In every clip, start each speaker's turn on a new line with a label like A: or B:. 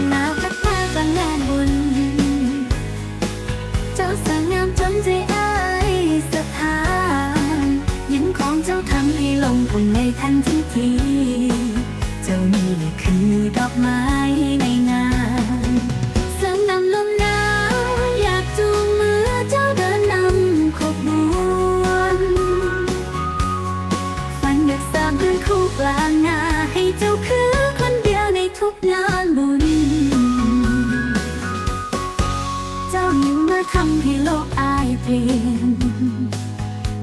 A: งำให้โลกอายเปลี่ยน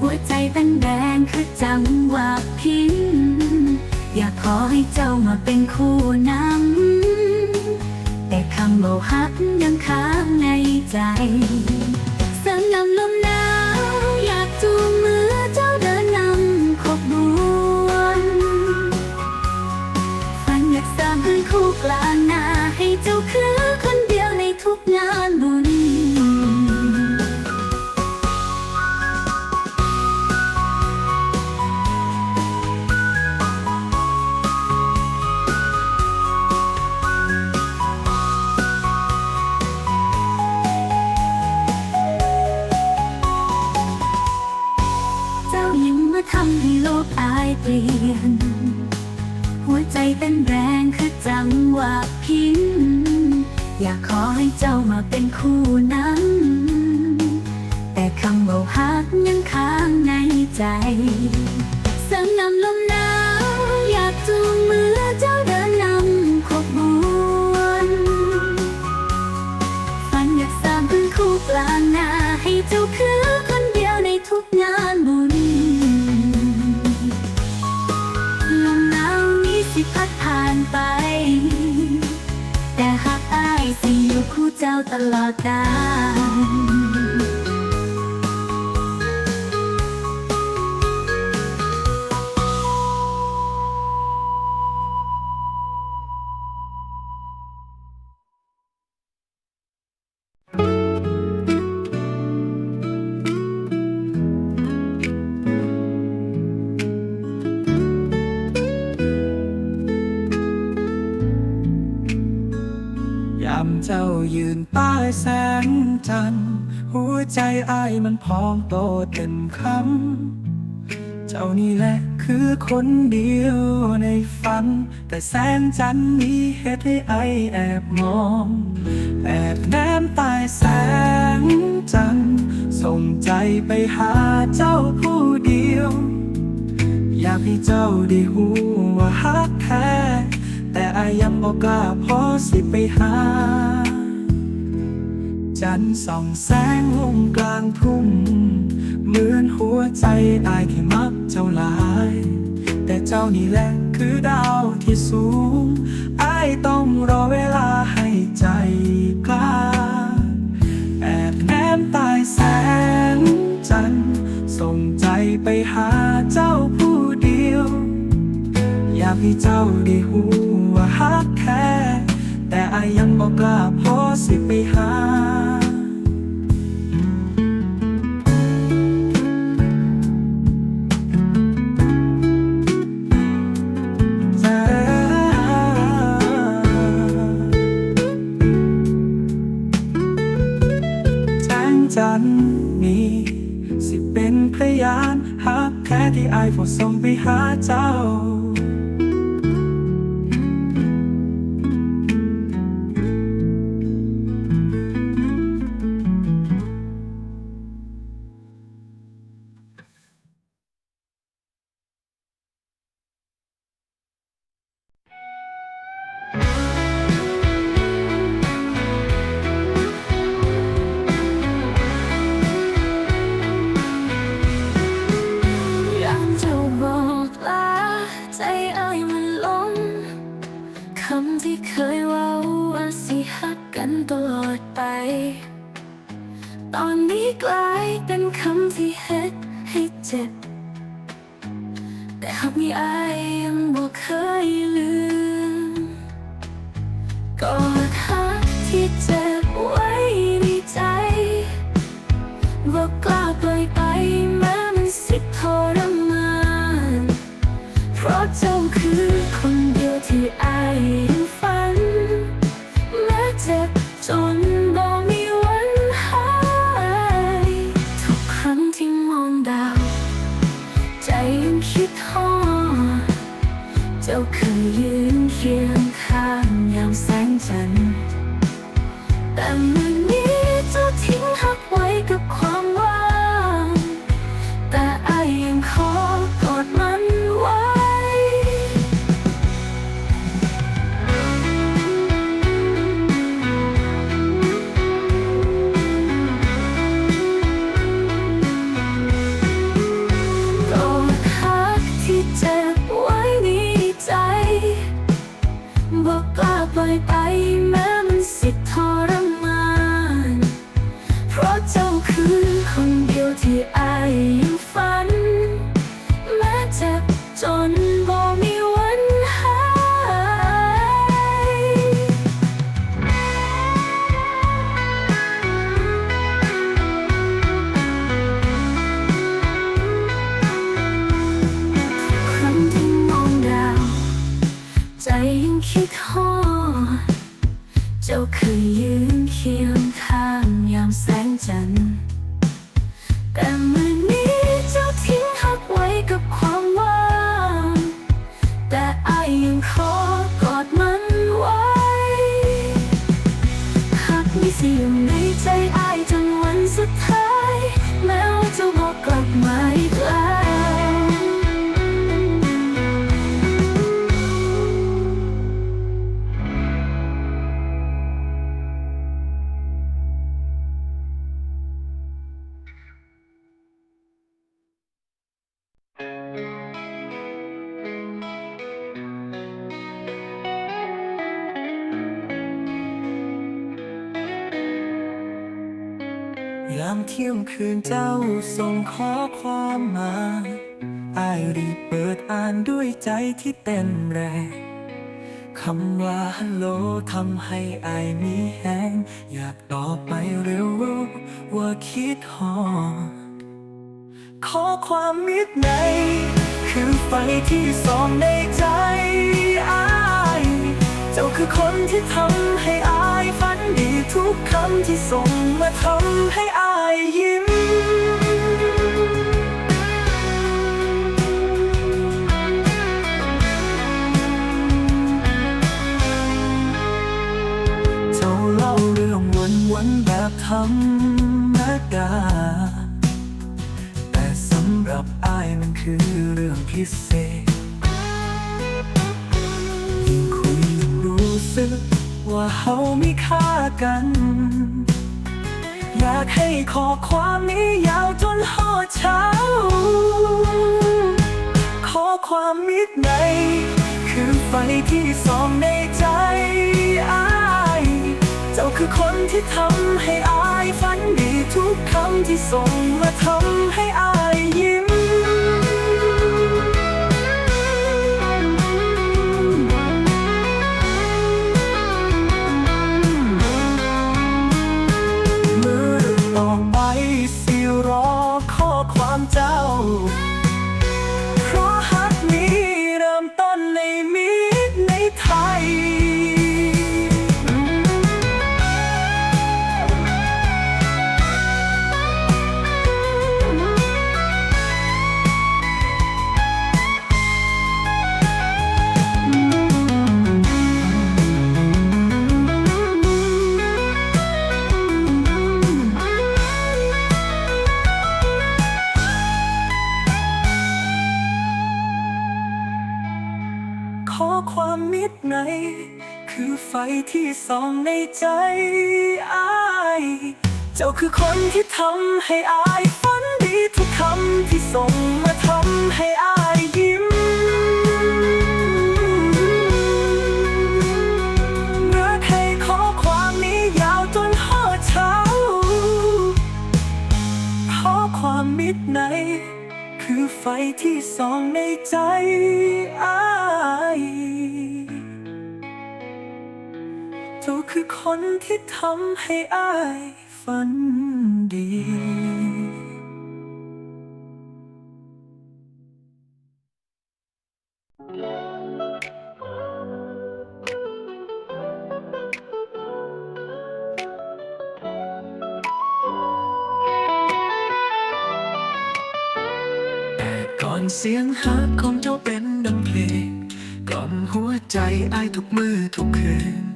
A: หัวใจเต้นแดงคือจังหวะพิน อยากขอให้เจ้ามาเป็นคู่นำแต่คำบอกฮักยังค้างในใจ อยากขอให้เจ้ามาเป็นคู่นั้น แต่คำว่าฮักยังค้างในใจเสริมนำลมหนาวอยากจูงมือเจ้าเดินนำขบวนฝันอยากสร้างเพื่อนคู่กลางนาให้เจ้าคือคนเดียวในทุกงานบุญลมหนาวนี้สิพัดผ่านไป คู่เจ้าตลอดกาล
B: นใต้แสงจันทร์หัวใจอ้ายมันพองโตเต็มคำ เจ้านี่แหละคือคนเดียวในฝัน แต่แสงจันทร์นี้เหตุให้ไอายแอบมอง แอบแนมใต้แสงจันทร์ส่งใจไปหาเจ้าผู้เดียว อยากให้เจ้าได้หูว่าฮักแท้แต่อายยังบอกกล้าพอสิไปหา จันทร์ส่องแสงลงกลางทุ่งเหมือนหัวใจอายที่มักเจ้าหลาย แต่เจ้านี่แหละคือดาวที่สูงอายต้องรอเวลาให้ใจกล้า แอบแนมตายแสงจันทร์ส่งใจไปหาเจ้าผู้เดียว อยากให้เจ้าได้หูว่าฮักแท้แต่ อายยังบอกกล้าพอสิไปหา แจ้งจันนี้สิเป็นพยานฮักแค่ที่อายฝส่งไปหาเจ้า
A: คืนเจ้าส่ง
B: ข้อความมาอายรีบเปิดอ่านด้วยใจที่เต้นแรงคำว่าฮัลโหลทำให้อายมีแหงอยากตอบไปเร็วว่าคิดหอดขอความมิตรใน คือไฟที่ส่องในใจอายเจ้าคือคนที่ทำให้อายฝันดีทุกคำที่ส่งมาทำให้อายยิ้ ธรรมดา แต่สำหรับอายมันคือเรื่องพิเศษ ยิ่งคุยยิ่งรู้สึกว่าเฮามีค่ากัน อยากให้ขอความนี้ยาวจนหอดเช้า ขอความมิตรใน คือไฟที่ส่องในใจอา เจ้าคือคนที่ทำให้อายฝันดีทุกคำที่ส่งมาทำให้อายยิ้ม อไฟที่ส่องในใจอายเจ้าคือคนที่ทำให้อายฝันดีทุกคำที่ส่งมาทำให้อายยิ้มเมื่อให้ขอความนี้ยาวจนหอดเช้าเพราะความมิตรในคือไฟที่ส่องในใจอาย คือคนที่ทำให้อายฝันดีแต่ก่อนเสียงฮักของเจ้าเป็นดังเพลง กล่อมหัวใจอายทุกมือทุกคืนแต่บัดนี้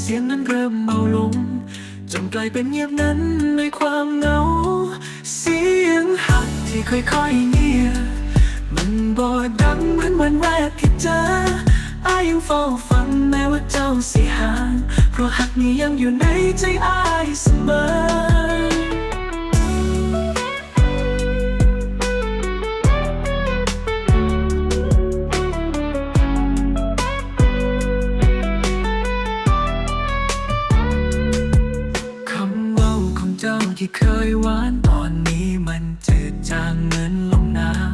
B: เสียงนั้นเริ่มเบาลง จนกลายเป็นเงียบนั้นในความเหงา เสียงหักที่ค่อยๆเงียบมันบ่ดังเหมือนวันแรกที่เจออายยังเฝ้าฟังแม้ว่าเจ้าสิห่างเพราะหักนี้ยังอยู่ในใจอายเสมอ ที่เคยหวานตอนนี้มันจืดจางเหมือนลมหนาว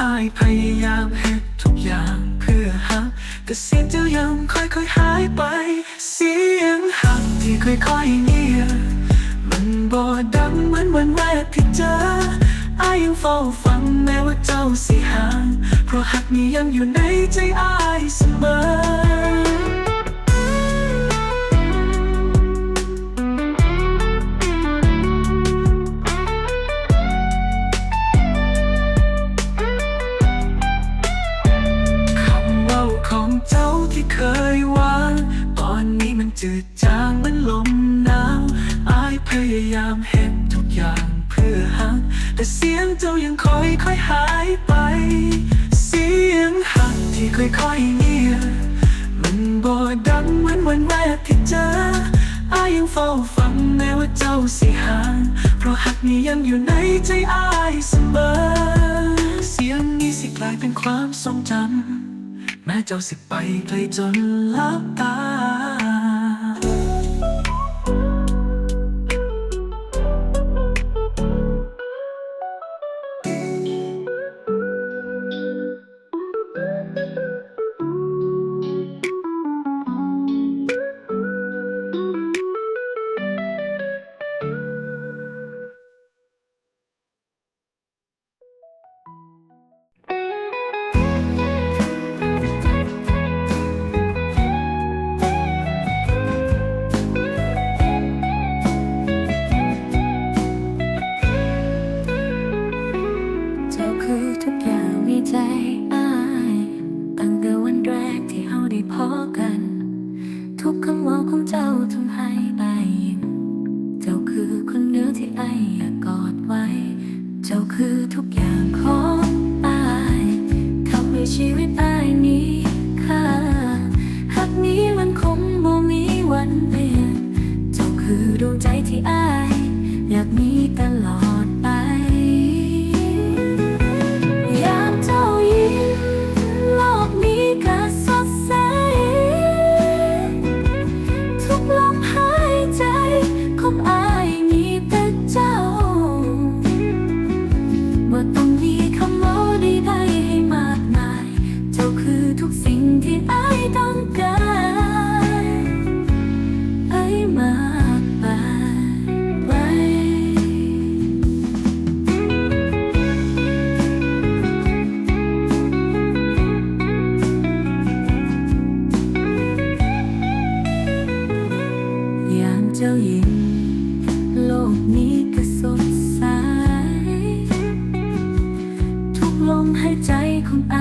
B: อายพยายามเฮ็ดทุกอย่างเพื่อหักแต่เสียงเจ้ายังค่อยๆหายไป เสียงหักที่ค่อยๆเงียบมันบ่ดังเหมือนวันแรกที่เจออายยังเฝ้าฟังแม้ว่าเจ้าสิห่าง เพราะหักนี้ยังอยู่ในใจอายเสมอ จืดจางเหมือนลมหนาวอายพยายามเห็นทุกอย่างเพื่อหักแต่เสียงเจ้ายังค่อยค่อยหายไป เสียงหักที่ค่อยค่อยเงียบมันบ่ดังเหมือนวันแรกที่เจออายยังเฝ้าฟังแม้ว่าเจ้าสิห่างเพราะหักนี้ยังอยู่ในใจอายเสมอ เสียงนี้สิกลายเป็นความทรงจำแม้เจ้าสิไปไกลจนลับตา
A: ทุกอย่างขอ ใ